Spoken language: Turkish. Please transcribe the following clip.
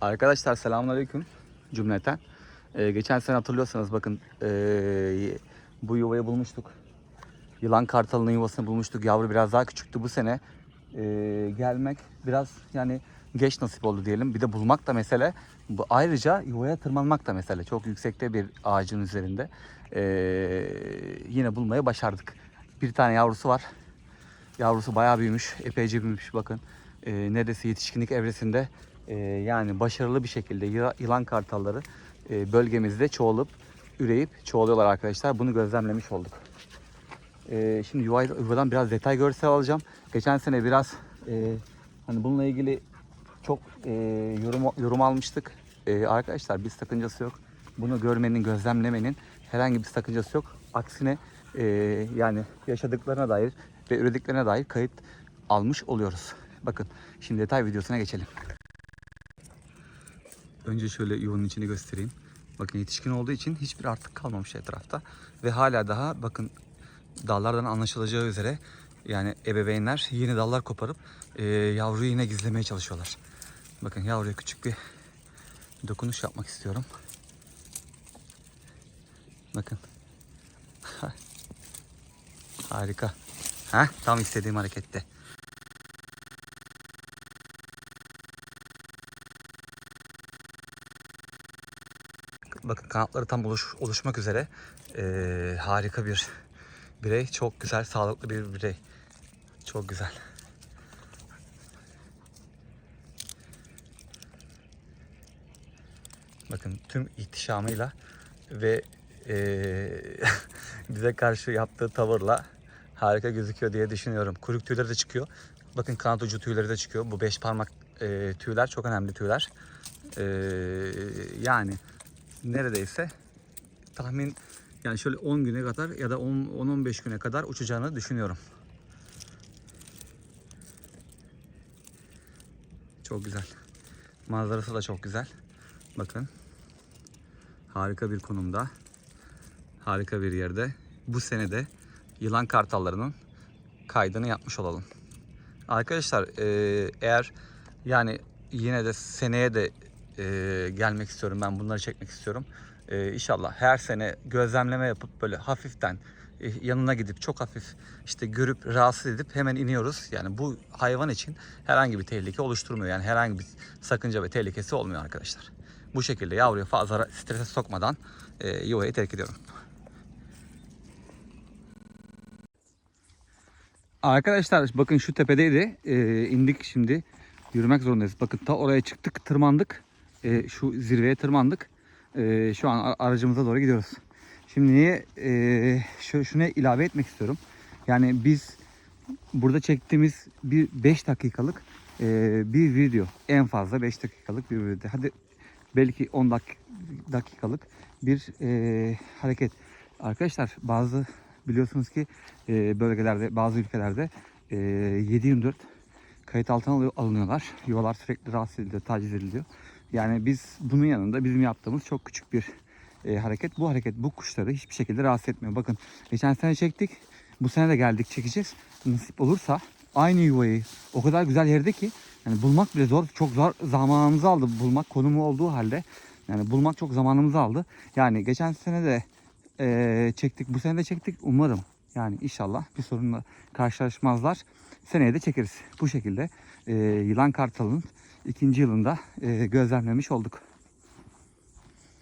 Arkadaşlar selamünaleyküm cümleten. Ee, geçen sene hatırlıyorsanız bakın ee, bu yuvayı bulmuştuk. Yılan kartalının yuvasını bulmuştuk. Yavru biraz daha küçüktü bu sene. ee, gelmek biraz yani geç nasip oldu diyelim. Bir de bulmak da mesele. Bu, ayrıca yuvaya tırmanmak da mesele. Çok yüksekte bir ağacın üzerinde. Ee, yine bulmayı başardık. Bir tane yavrusu var. Yavrusu bayağı büyümüş. Epeyce büyümüş bakın. Ee, neredeyse yetişkinlik evresinde ee, yani başarılı bir şekilde yıla- yılan kartalları e, bölgemizde çoğalıp üreyip çoğalıyorlar arkadaşlar. Bunu gözlemlemiş olduk. Ee, şimdi yuva, yuvadan biraz detay görsel alacağım. Geçen sene biraz e, hani bununla ilgili çok e, yorum yorum almıştık. Arkadaşlar bir sakıncası yok. Bunu görmenin, gözlemlemenin herhangi bir sakıncası yok. Aksine yani yaşadıklarına dair ve ürediklerine dair kayıt almış oluyoruz. Bakın şimdi detay videosuna geçelim. Önce şöyle yuvanın içini göstereyim. Bakın yetişkin olduğu için hiçbir artık kalmamış etrafta. Ve hala daha bakın dallardan anlaşılacağı üzere yani ebeveynler yeni dallar koparıp e, yavruyu yine gizlemeye çalışıyorlar. Bakın yavruya küçük bir dokunuş yapmak istiyorum. Bakın. Harika. Heh, tam istediğim harekette. Bakın kanatları tam oluş, oluşmak üzere. Ee, harika bir birey. Çok güzel, sağlıklı bir birey. Çok güzel. Bakın tüm ihtişamıyla ve ee, bize karşı yaptığı tavırla harika gözüküyor diye düşünüyorum. Kuyruk tüyleri de çıkıyor. Bakın kanat ucu tüyleri de çıkıyor. Bu beş parmak ee, tüyler çok önemli tüyler. Ee, yani neredeyse tahmin yani şöyle 10 güne kadar ya da 10-15 güne kadar uçacağını düşünüyorum. Çok güzel. Manzarası da çok güzel. Bakın. Harika bir konumda. Harika bir yerde. Bu sene de yılan kartallarının kaydını yapmış olalım. Arkadaşlar eğer yani yine de seneye de eee, gelmek istiyorum. Ben bunları çekmek istiyorum. Eee inşallah her sene gözlemleme yapıp böyle hafiften e, yanına gidip çok hafif işte görüp rahatsız edip hemen iniyoruz. Yani bu hayvan için herhangi bir tehlike oluşturmuyor. Yani herhangi bir sakınca ve tehlikesi olmuyor arkadaşlar. Bu şekilde yavruyu fazla strese sokmadan e, yuvayı terk ediyorum. Arkadaşlar bakın şu tepedeydi. Ee, indik şimdi. Yürümek zorundayız. Bakın ta oraya çıktık, tırmandık. Ee, şu zirveye tırmandık. Ee, şu an aracımıza doğru gidiyoruz. Şimdi niye e, şu, şuna ilave etmek istiyorum. Yani biz burada çektiğimiz bir 5 dakikalık e, bir video. En fazla 5 dakikalık bir video. Hadi belki 10 dak- dakikalık bir e, hareket. Arkadaşlar bazı biliyorsunuz ki e, bölgelerde bazı ülkelerde e, 7-24 kayıt altına alınıyorlar. Yuvalar sürekli rahatsız ediliyor, taciz ediliyor. Yani biz bunun yanında bizim yaptığımız çok küçük bir e, hareket. Bu hareket bu kuşları hiçbir şekilde rahatsız etmiyor. Bakın geçen sene çektik. Bu sene de geldik çekeceğiz. Nasip olursa aynı yuvayı o kadar güzel yerde ki yani bulmak bile zor. Çok zor zamanımızı aldı bulmak konumu olduğu halde. Yani bulmak çok zamanımızı aldı. Yani geçen sene de e, çektik. Bu sene de çektik. Umarım yani inşallah bir sorunla karşılaşmazlar. Seneye de çekeriz. Bu şekilde e, yılan kartalının ikinci yılında e, gözlemlemiş olduk.